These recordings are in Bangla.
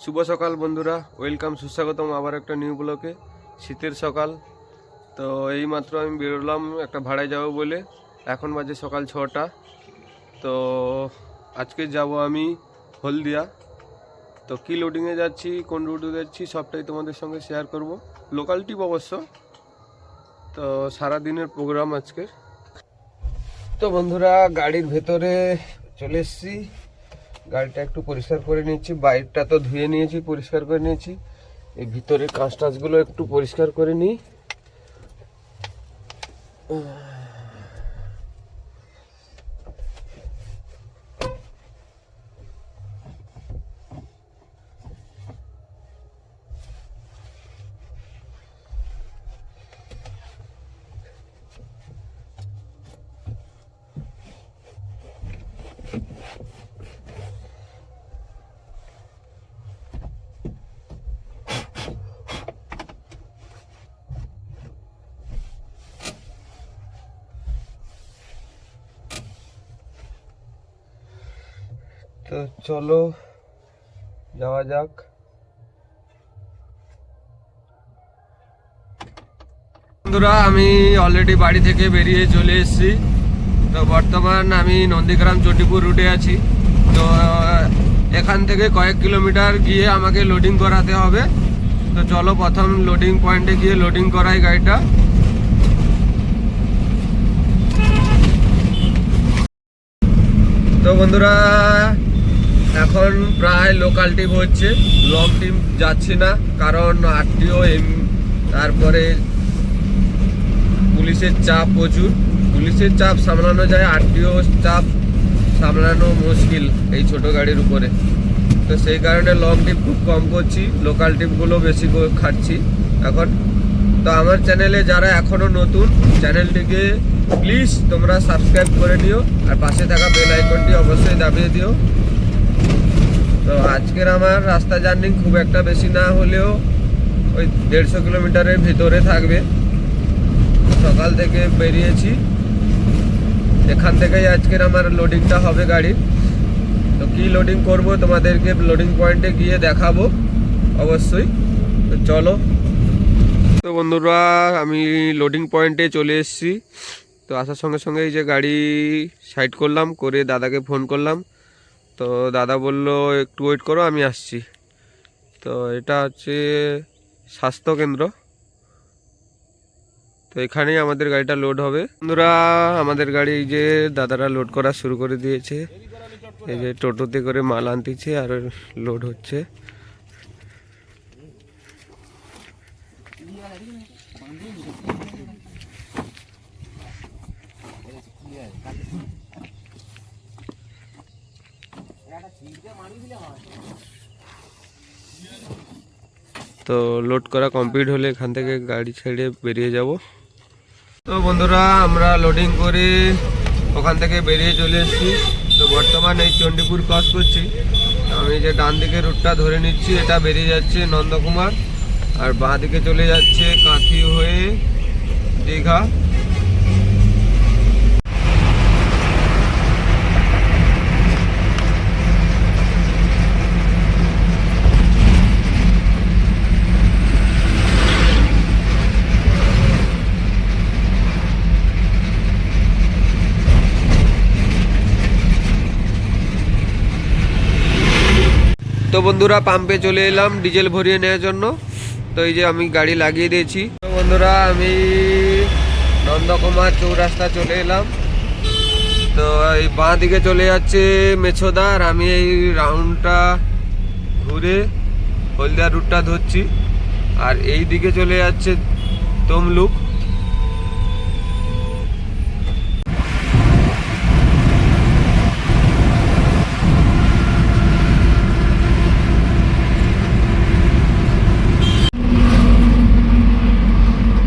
শুভ সকাল বন্ধুরা। ওয়েলকাম সুস্বাগতম আবার একটা নিউ ব্লকে শীতের সকাল। তো এইমাত্র আমি বেরোলাম একটা ভাড়ায় যাব বলে। এখন বাজে সকাল ছটা। তো আজকে যাব আমি হলদিয়া। তো কী লোডিংয়ে যাচ্ছি, কোন রুটে যাচ্ছি, সবটাই তোমাদের সঙ্গে শেয়ার করব। লোকাল টিপ অবশ্য। তো সারাদিনের প্রোগ্রাম আজকের। তো বন্ধুরা, গাড়ির ভেতরে চলে এসেছি। গাড়িটা একটু পরিষ্কার করে নিয়েছি বাইকটা তো ধুয়ে নিয়েছি, পরিষ্কার করে নিয়েছি। এই ভিতরে কাঁচ টাচগুলো একটু পরিষ্কার করে নিই। তো চলো, যাওয়া যাক। বন্ধুরা, আমি অলরেডি বাড়ি থেকে বেরিয়ে চলে এসেছি। তো বর্তমান আমি নন্দীগ্রাম চটিপুর রুটে আছি। তো, এখান থেকে কয়েক কিলোমিটার গিয়ে আমাকে লোডিং করাতে হবে। তো চলো, প্রথম লোডিং পয়েন্টে গিয়ে লোডিং করাই গাড়িটা। তো বন্ধুরা এখন প্রায় লোকাল টিম হচ্ছে লং টিম যাচ্ছি না, কারণ আরটিও, এম, তারপরে পুলিশের চাপ প্রচুর। পুলিশের চাপ সামলানো যায়, আরটিও চাপ সামলানো মুশকিল এই ছোট গাড়ির উপরে। তো সেই কারণে লং টিপ খুব কম করছি লোকাল টিপগুলো বেশি খাচ্ছি এখন তো আমার চ্যানেলে যারা এখনও নতুন চ্যানেলটিকে প্লিজ তোমরা সাবস্ক্রাইব করে নিও, আর পাশে থাকা বেল আইকনটি অবশ্যই দাবিয়ে দিও। তো আজকের আমার রাস্তা জার্নি খুব একটা বেশি না হলেও ওই দেড়শো কিলোমিটারের ভিতরে থাকবে। সকাল থেকে বেরিয়েছি। এখান থেকেই আজকের আমার লোডিংটা হবে গাড়ির। তো কি লোডিং করব তোমাদেরকে লোডিং পয়েন্টে গিয়ে দেখাবো, অবশ্যই। তো চলো। তো বন্ধুরা, আমি লোডিং পয়েন্টে চলে এসেছি। তো আসার সঙ্গে সঙ্গে এই যে গাড়ি সাইড করলাম, করে দাদাকে ফোন করলাম। তো দাদা বলল, একটু ওয়েট করো, আমি আসছি। তো এটা হচ্ছে স্বাস্থ্য কেন্দ্র। তো এখানেই আমাদের গাড়িটা লোড হবে। বন্ধুরা, আমাদের গাড়ি এই যে দাদারা লোড করা শুরু করে দিয়েছে। এই যে টোটোতে করে মাল আনতেছে আর লোড হচ্ছে। তো লোড করা কমপ্লিট হলে এখান থেকে গাড়ি ছেড়ে বেরিয়ে যাব। তো বন্ধুরা, আমরা লোডিং করে ওখান থেকে বেরিয়ে চলে এসেছি। তো বর্তমান এই চণ্ডীপুর ক্রস করছি। আমি যে ডান দিকে রুটটা ধরে নিচ্ছি, এটা বেরিয়ে যাচ্ছে নন্দকুমার। আর বাঁ দিকে চলে যাচ্ছে কাঁথি হয়ে দীঘা। তো বন্ধুরা পাম্পে চলে এলাম ডিজেল ভরিয়ে নেওয়ার জন্য। তো এই যে আমি গাড়ি লাগিয়ে দিয়েছি। তো বন্ধুরা, আমি নন্দকুমার চৌরাস্তা চলে এলাম। তো এই বাঁ দিকে চলে যাচ্ছে মেছোদার আমি এই রাউন্ডটা ঘুরে হলদিয়া রুটটা ধরছি। আর এই দিকে চলে যাচ্ছে তমলুক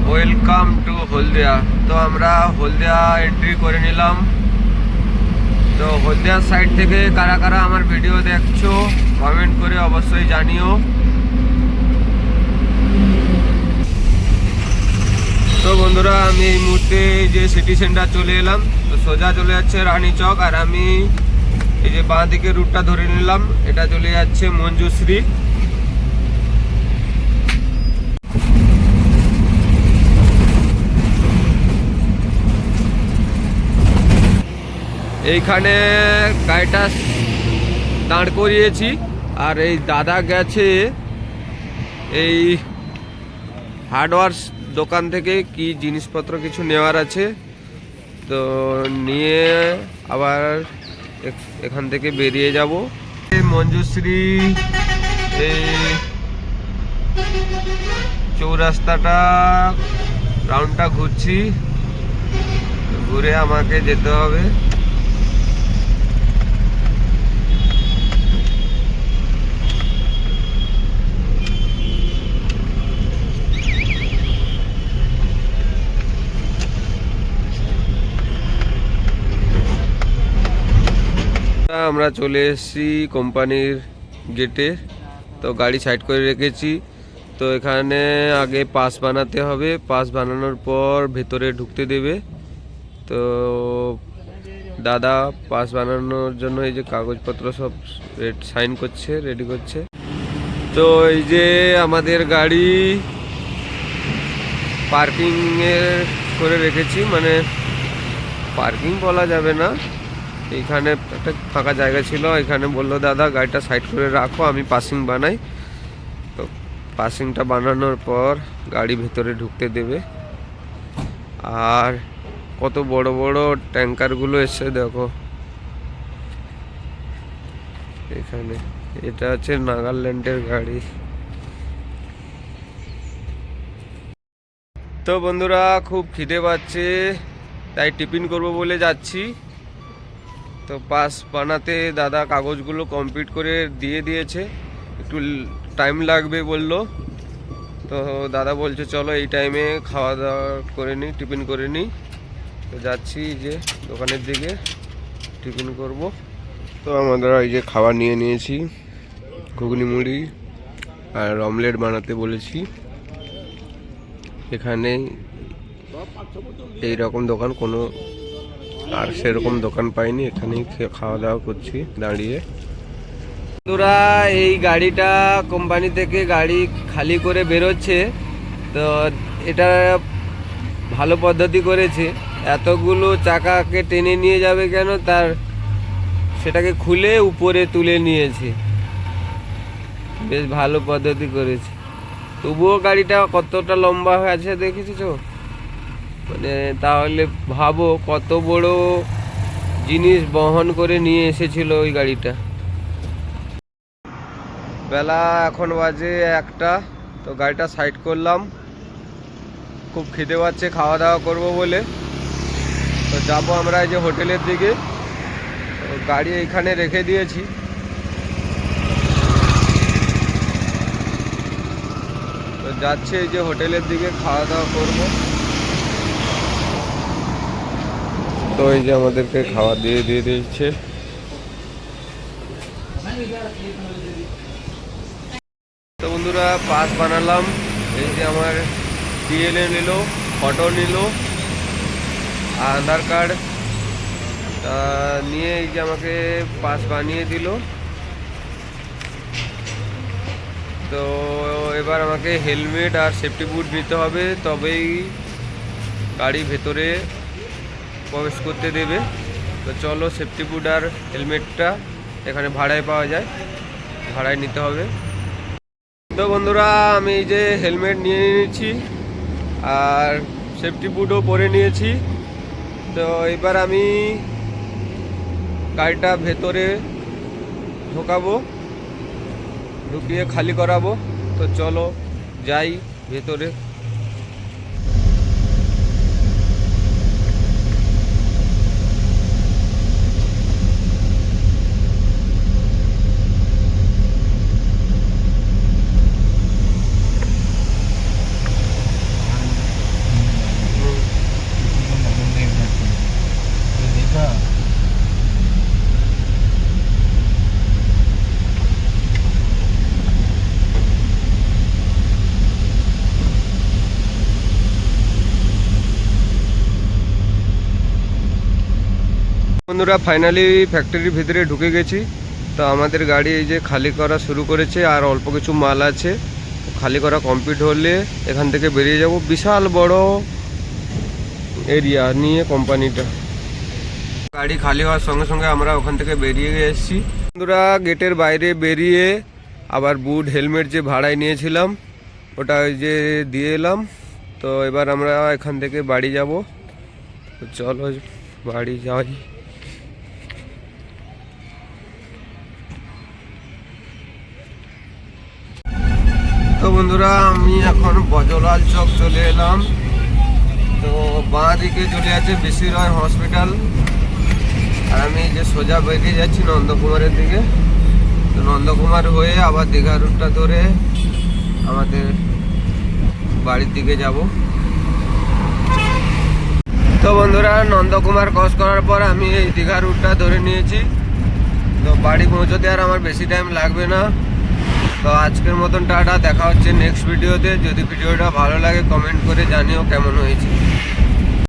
ওয়েলকাম টু হলদিয়া। তো আমরা হলদিয়া এন্ট্রি করে নিলাম। তো হলদিয়ার সাইড থেকে কারা কারা আমার ভিডিও দেখছ কমেন্ট করে অবশ্যই জানিও। তো বন্ধুরা, আমি এই মুহূর্তে যে সিটি সেন্টার চলে এলাম। তো সোজা চলে যাচ্ছে রানী চক, আর আমি এই যে বাঁ দিকে রুটটা ধরে নিলাম। এটা চলে যাচ্ছে মঞ্জুশ্রী। এইখানে গাড়িটা দাঁড় করিয়েছি, আর এই দাদা গেছে এই হার্ডওয়ার্স দোকান থেকে কি জিনিসপত্র কিছু নেওয়ার আছে, তো নিয়ে আবার এখান থেকে বেরিয়ে যাব। মঞ্জুশ্রী, এই চৌরাস্তাটা রাউন্ডটা ঘুরছি, ঘুরে আমাকে যেতে হবে। আমরা চলে এসেছি কোম্পানির গেটে তো গাড়ি সাইড করে রেখেছি। তো এখানে আগে পাস বানাতে হবে। পাস বানানোর পর ভেতরে ঢুকতে দেবে। তো দাদা পাস বানানোর জন্য এই যে কাগজপত্র সব সাইন করছে রেডি করছে। তো এই যে আমাদের গাড়ি পার্কিং এর করে রেখেছি। মানে পার্কিং বলা যাবে না। এইখানে একটা ফাঁকা জায়গা ছিল এখানে বলল, দাদা, গাড়িটা সাইড করে রাখো, আমি পাসিং বানাই। তো পাসিংটা বানানোর পর গাড়ি ভেতরে ঢুকতে দেবে। আর কত বড় বড় ট্যাঙ্কারগুলো এসছে, দেখো। এখানে, এটা হচ্ছে নাগাল্যান্ডের গাড়ি। তো বন্ধুরা, খুব খিদে পাচ্ছে, তাই টিফিন করব বলে যাচ্ছি। তো পাস বানাতে দাদা কাগজগুলো কমপ্লিট করে দিয়ে দিয়েছে। একটু টাইম লাগবে বলল। তো দাদা বলছে, চলো এই টাইমে খাওয়া দাওয়া করে নিই টিফিন করে নিই। তো যাচ্ছি যে দোকানের দিকে টিফিন করব। তো আমরা এই যে খাবার নিয়ে নিয়েছি, ঘুগনি মুড়ি আর অমলেট বানাতে বলেছি। এখানে এই রকম দোকান, কোনো আর সেরকম দোকান পাইনি, এখানেই খাওয়া দাওয়া করছি, দাঁড়িয়ে। বন্ধুরা, এই গাড়িটা কোম্পানি থেকে গাড়ি খালি করে বেরোচ্ছে। তো এটা ভালো পদ্ধতি করেছে। এতগুলো চাকাকে টেনে নিয়ে যাবে কেন? তার সেটাকে খুলে উপরে তুলে নিয়েছে। বেশ ভালো পদ্ধতি করেছে। তবুও গাড়িটা কতটা লম্বা হয়ে আছে দেখেছ মানে তাহলে ভাবো কত বড় জিনিস বহন করে নিয়ে এসেছিল ওই গাড়িটা। বেলা এখন বাজে একটা, তো গাড়িটা সাইড করলাম। খুব খিদে পাচ্ছে, খাওয়া দাওয়া করব বলে। তো যাব আমরা এই যে হোটেলের দিকে। গাড়ি এইখানে রেখে দিয়েছি। তো যাচ্ছে এই যে হোটেলের দিকে, খাওয়া দাওয়া করব। তো এই যে আমাদেরকে খাওয়া দিয়ে দিয়ে দিচ্ছে। তো বন্ধুরা, পাস বানালাম। এই যে আমার ডিএলএ নিল ফটো নিল, আধার কার্ড নিয়ে এই যে আমাকে পাস বানিয়ে দিল। তো এবার আমাকে হেলমেট আর সেফটি বুট নিতে হবে, তবেই গাড়ি ভেতরে প্রবেশ করতে দেবে। তো চলো সেফটি বুট আর হেলমেটটা এখানে ভাড়ায় পাওয়া যায়। ভাড়ায় নিতে হবে। তো বন্ধুরা, আমি এই যে হেলমেট নিয়ে নিয়েছি আর সেফটি বুটও পরে নিয়েছি। তো এবার আমি গাড়িটা ভেতরে ঢোকাবো, ঢুকিয়ে খালি করাবো। তো চলো যাই ভেতরে। বন্ধুরা ফাইনালি ফ্যাক্টরির ভিতরে ঢুকে গেছি। তো আমাদের গাড়ি এই যে খালি করা শুরু করেছে, আর অল্প কিছু মাল আছে। খালি করা কমপ্লিট হলে এখান থেকে বেরিয়ে যাব। বিশাল বড় এরিয়া নিয়ে কোম্পানিটা গাড়ি খালি হওয়ার সঙ্গে সঙ্গে আমরা ওখান থেকে বেরিয়ে এসেছি। বন্ধুরা, গেটের বাইরে বেরিয়ে আবার বুট হেলমেট যে ভাড়ায় নিয়েছিলাম, ওটা ওই যে দিয়ে এলাম। তো এবার আমরা এখান থেকে বাড়ি যাব। চলো, বাড়ি যাই। বন্ধুরা, আমি এখন বজলাল চক চলে এলাম। তো বাঁ দিকে চলে আছে বিসি রয় হসপিটাল। আর আমি যে সোজা বেরিয়ে যাচ্ছি নন্দকুমারের দিকে। তো নন্দকুমার হয়ে আবার দীঘা রুটটা ধরে আমাদের বাড়ির দিকে যাব। তো বন্ধুরা, নন্দকুমার ক্রস করার পর আমি এই দীঘা রুটটা ধরে নিয়েছি। তো বাড়ি পৌঁছতে আর আমার বেশি টাইম লাগবে না। তো আজকের মতন টাটা, দেখা হচ্ছে নেক্সট ভিডিওতে যদি ভিডিওটা ভালো লাগে কমেন্ট করে জানিও কেমন হয়েছে।